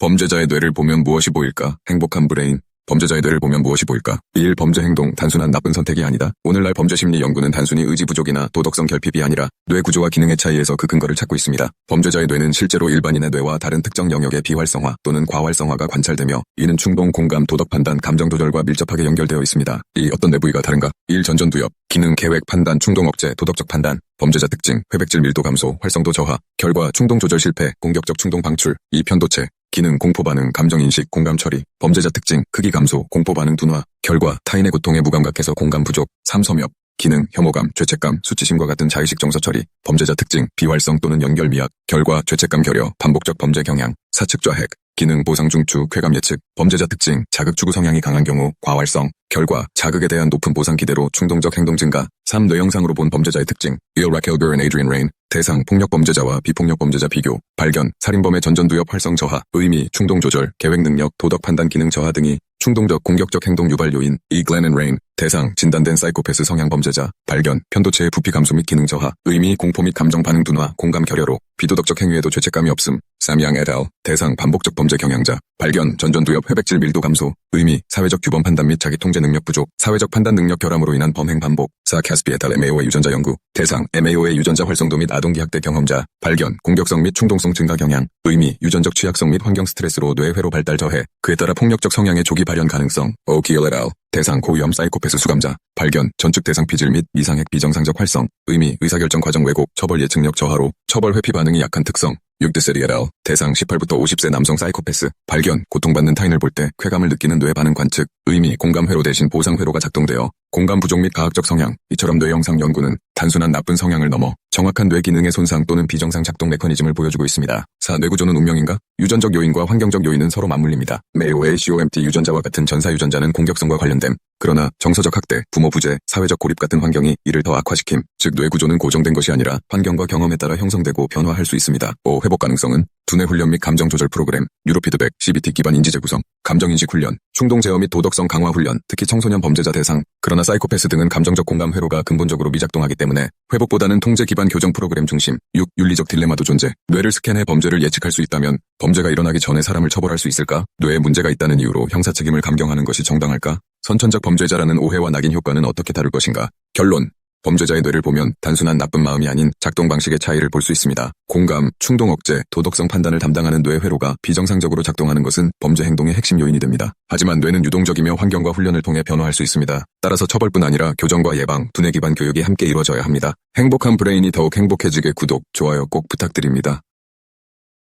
범죄자의 뇌를 보면 무엇이 보일까? 행복한 브레인. 범죄자의 뇌를 보면 무엇이 보일까? 1. 범죄 행동, 단순한 나쁜 선택이 아니다. 오늘날 범죄 심리 연구는 단순히 의지 부족이나 도덕성 결핍이 아니라 뇌 구조와 기능의 차이에서 그 근거를 찾고 있습니다. 범죄자의 뇌는 실제로 일반인의 뇌와 다른 특정 영역의 비활성화 또는 과활성화가 관찰되며 이는 충동, 공감, 도덕 판단, 감정 조절과 밀접하게 연결되어 있습니다. 이 어떤 뇌 부위가 다른가? 1. 전전두엽, 기능, 계획, 판단, 충동 억제, 도덕적 판단, 범죄자 특징, 회백질 밀도 감소, 활성도 저하, 결과, 충동 조절 실패, 공격적 충동 방출, 2. 편도체, 기능, 공포 반응, 감정 인식, 공감 처리, 범죄자 특징, 크기 감소, 공포 반응 둔화, 결과, 타인의 고통에 무감각해서 공감 부족, 3. 섬엽, 기능, 혐오감, 죄책감, 수치심과 같은 자의식 정서 처리, 범죄자 특징, 비활성 또는 연결 미약, 결과, 죄책감 결여, 반복적 범죄 경향, 사측 좌핵, 기능, 보상 중추, 쾌감 예측, 범죄자 특징, 자극 추구 성향이 강한 경우, 과활성, 결과, 자극에 대한 높은 보상 기대로 충동적 행동 증가, 3. 뇌영상으로 본 범죄자의 특징, Will Raquel and Adrian Rain, 대상, 폭력 범죄자와 비폭력 범죄자 비교, 발견, 살인범의 전전두엽 활성 저하, 의미, 충동 조절, 계획 능력, 도덕 판단 기능 저하 등이 충동적 공격적 행동 유발 요인, 이 글렌 앤 레인, 대상, 진단된 사이코패스 성향 범죄자, 발견, 편도체의 부피 감소 및 기능 저하, 의미, 공포 및 감정 반응 둔화, 공감 결여로, 비도덕적 행위에도 죄책감이 없음, 사미양 에달, 대상, 반복적 범죄 경향자, 발견, 전전두엽 회백질 밀도 감소, 의미, 사회적 규범 판단 및 자기 통제 능력 부족, 사회적 판단 능력 결함으로 인한 범행 반복, 사 캐스피 에달 MAO의 유전자 연구, 대상, MAO의 유전자 활성도 및 아동기 학대 경험자, 발견, 공격성 및 충동성 증가 경향, 의미, 유전적 취약성 및 환경 스트레스로 뇌 회로 발달 저해, 그에 따라 폭력적 성향의 조기 발현 가능성, 에달, 대상 고위험 사이코패스 수감자, 발견, 전축 대상 피질 및 미상핵 비정상적 활성, 의미, 의사결정 과정 왜곡, 처벌 예측력 저하로, 처벌 회피 반응이 약한 특성, 6대 세리에랄, 대상 18부터 50세 남성 사이코패스, 발견, 고통받는 타인을 볼 때 쾌감을 느끼는 뇌 반응 관측, 의미, 공감 회로 대신 보상 회로가 작동되어 공감 부족 및 가학적 성향, 이처럼 뇌 영상 연구는 단순한 나쁜 성향을 넘어 정확한 뇌 기능의 손상 또는 비정상 작동 메커니즘을 보여주고 있습니다. 4. 뇌구조는 운명인가? 유전적 요인과 환경적 요인은 서로 맞물립니다. 메이오의 COMT 유전자와 같은 전사 유전자는 공격성과 관련됨. 그러나 정서적 학대, 부모 부재, 사회적 고립 같은 환경이 이를 더 악화시킴. 즉 뇌구조는 고정된 것이 아니라 환경과 경험에 따라 형성되고 변화할 수 있습니다. 5. 회복 가능성은 두뇌 훈련 및 감정 조절 프로그램, 뉴로피드백, CBT 기반 인지 재 구성, 감정 인식 훈련, 충동 제어 및 도덕성 강화 훈련, 특히 청소년 범죄자 대상, 그러나 사이코패스 등은 감정적 공감 회로가 근본적으로 미작동하기 때문에 회복보다는 통제 기반 교정 프로그램 중심. 6. 윤리적 딜레마도 존재. 뇌를 스캔해 범죄를 예측할 수 있다면 범죄가 일어나기 전에 사람을 처벌할 수 있을까? 뇌에 문제가 있다는 이유로 형사 책임을 감경하는 것이 정당할까? 선천적 범죄자라는 오해와 낙인 효과는 어떻게 다룰 것인가? 결론. 범죄자의 뇌를 보면 단순한 나쁜 마음이 아닌 작동 방식의 차이를 볼 수 있습니다. 공감, 충동 억제, 도덕성 판단을 담당하는 뇌 회로가 비정상적으로 작동하는 것은 범죄 행동의 핵심 요인이 됩니다. 하지만 뇌는 유동적이며 환경과 훈련을 통해 변화할 수 있습니다. 따라서 처벌뿐 아니라 교정과 예방, 두뇌 기반 교육이 함께 이루어져야 합니다. 행복한 브레인이 더욱 행복해지게 구독, 좋아요 꼭 부탁드립니다.